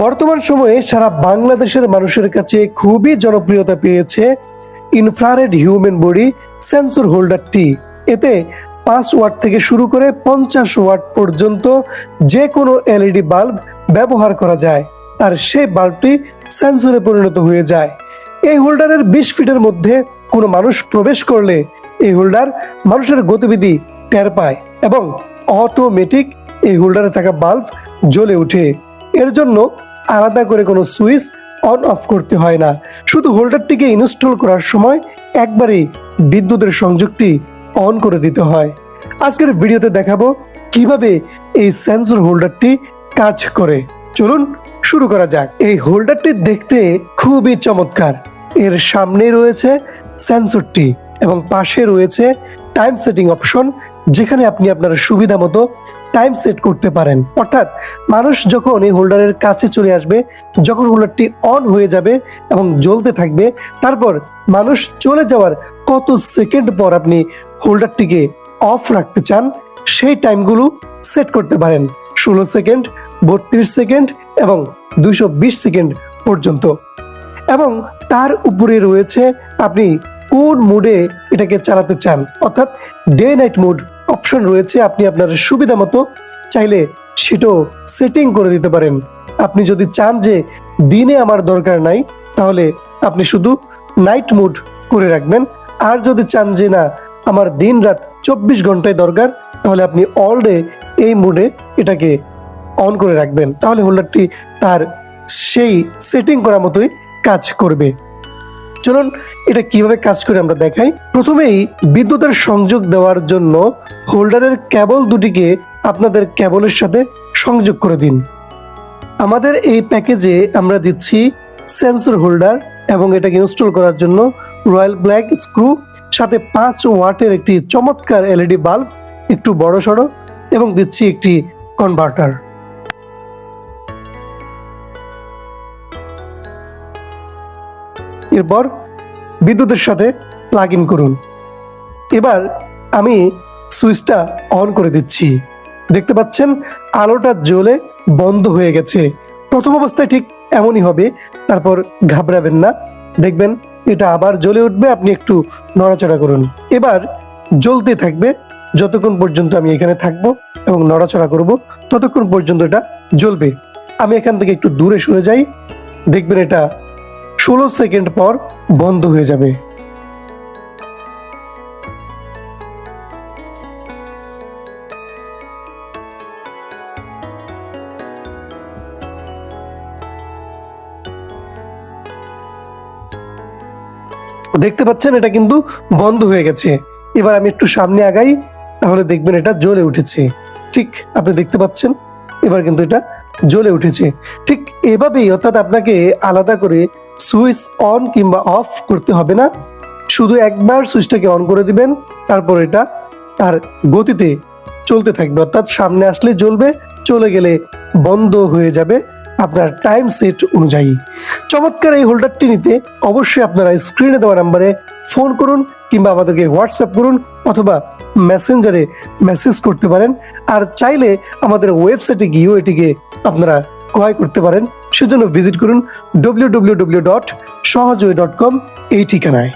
বর্তমান সময়ে সারা বাংলাদেশের মানুষের কাছে খুবই জনপ্রিয়তা পেয়েছে ইনফ্রারেড হিউম্যান বডি সেন্সর হোল্ডারটি এতে পাঁচ ওয়াট থেকে শুরু করে পঞ্চাশ ওয়াট পর্যন্ত যে কোনো এলইডি বাল্ব ব্যবহার করা যায়। আর সেই বাল্বটি সেন্সরে পরিণত হয়ে যায়। এই হোল্ডারের বিশ ফিটের মধ্যে কোনো মানুষ প্রবেশ করলে এই হোল্ডার মানুষের গতিবিধি টের পায় এবং অটোমেটিক এই হোল্ডারে থাকা বাল্ব জ্বলে ওঠে। এর জন্য আলাদা করে কোনো সুইচ অন অফ করতে হয় না। শুধু হোল্ডারটিকে ইনস্টল করার সময় একবারই বিদ্যুতের সংযোগটি অন করে দিতে হয়। আজকের ভিডিওতে দেখাবো কীভাবে এই সেন্সর হোল্ডারটি কাজ করে। চলুন শুরু করা যাক। এই হোল্ডারটি দেখতে খুবই চমৎকার। এর সামনে রয়েছে সেন্সরটি এবং পাশে রয়েছে টাইম সেটিং অপশন, যেখানে আপনি আপনার সুবিধা মতো টাইম সেট করতে পারেন। অর্থাৎ মানুষ যখন এই হোল্ডারের কাছে চলে আসবে, যখন হোল্ডারটি অন হয়ে যাবে এবং জ্বলতে থাকবে, তারপর মানুষ চলে যাওয়ার কত সেকেন্ড পর আপনি হোল্ডারটিকে অফ রাখতে চান, সেই টাইমগুলো সেট করতে পারেন। ষোলো সেকেন্ড বত্রিশ সেকেন্ড এবং দুইশো বিশ সেকেন্ড পর্যন্ত। এবং তার উপরে রয়েছে আপনি কোন মুডে এটাকে চালাতে চান? অর্থাৎ ডে নাইট মুড অপশন রয়েছে, আপনি আপনার সুবিধা মতো চাইলে সেটাও সেটিং করে দিতে পারেন। আপনি যদি চান যে দিনে আমার দরকার নাই, তাহলে আপনি শুধু নাইট মুড করে রাখবেন। আর যদি চান যে না, আমার দিন রাত চব্বিশ ঘন্টায় দরকার, তাহলে আপনি অল ডে এই মুডে এটাকে অন করে রাখবেন। তাহলে হোল্ডারটি তার সেই সেটিং করা মতোই কাজ করবে। চলুন, এটা কীভাবে কাজ করে আমরা দেখাই। প্রথমেই বিদ্যুতের সংযোগ দেওয়ার জন্য হোল্ডারের কেবল দুটিকে আপনাদের কেবলের সাথে সংযোগ করে দিন। আমাদের এই প্যাকেজে আমরা দিচ্ছি সেন্সর হোল্ডার এবং এটাকে ইনস্টল করার জন্য রয়্যাল ব্ল্যাক স্ক্রু, সাথে পাঁচ ওয়াটের একটি চমৎকার এলইডি বাল্ব, একটু বড় সড়ো এবং দিচ্ছি একটি কনভার্টার। এরপর বিদ্যুতের সাথে প্লাগ ইন করুন। এবার আমি সুইচটা অন করে দিচ্ছি। দেখতে পাচ্ছেন, আলোটা জ্বলে বন্ধ হয়ে গেছে। প্রথম অবস্থায় ঠিক এমনই হবে, তারপর ঘাবড়াবেন না। দেখবেন, এটা আবার জ্বলে উঠবে, আপনি একটু নড়াচড়া করুন। এবার জ্বলতে থাকবে, যতক্ষণ পর্যন্ত আমি এখানে থাকব এবং নড়াচড়া করব, ততক্ষণ পর্যন্ত এটা জ্বলবে। আমি এখান থেকে একটু দূরে সরে যাই, দেখবেন এটা ষোলো সেকেন্ড পর বন্ধ হয়ে যাবে। দেখতে পাচ্ছেন, এটা কিন্তু বন্ধ হয়ে গেছে। এবার আমি একটু সামনে আগাই, তাহলে দেখবেন এটা জ্বলে উঠেছে। ঠিক, আপনি দেখতে পাচ্ছেন? এবার কিন্তু এটা জ্বলে উঠেছে। ঠিক এভাবেই, অর্থাৎ আপনাকে আলাদা করে সুইচ অন কিংবা অফ করতে হবে না। শুধু একবার সুইচটাকে অন করে দিবেন, তারপর এটা তার গতিতে চলতে থাকবে। অর্থাৎ সামনে আসলে জ্বলবে, চলে গেলে বন্ধ হয়ে যাবে আপনার টাইম সেট অনুযায়ী। চমৎকার এই হোল্ডারটি নিতে অবশ্যই আপনারা স্ক্রিনে দেওয়া নাম্বারে ফোন করুন কিংবা আমাদেরকে হোয়াটসঅ্যাপ করুন অথবা মেসেঞ্জারে মেসেজ করতে পারেন। আর চাইলে আমাদের ওয়েবসাইটে গিয়েও এটিকে আপনারা ক্রয় করতে পারেন। সেজন্য ভিজিট করুন W W W dot সহজয় dot com এই ঠিকানায়।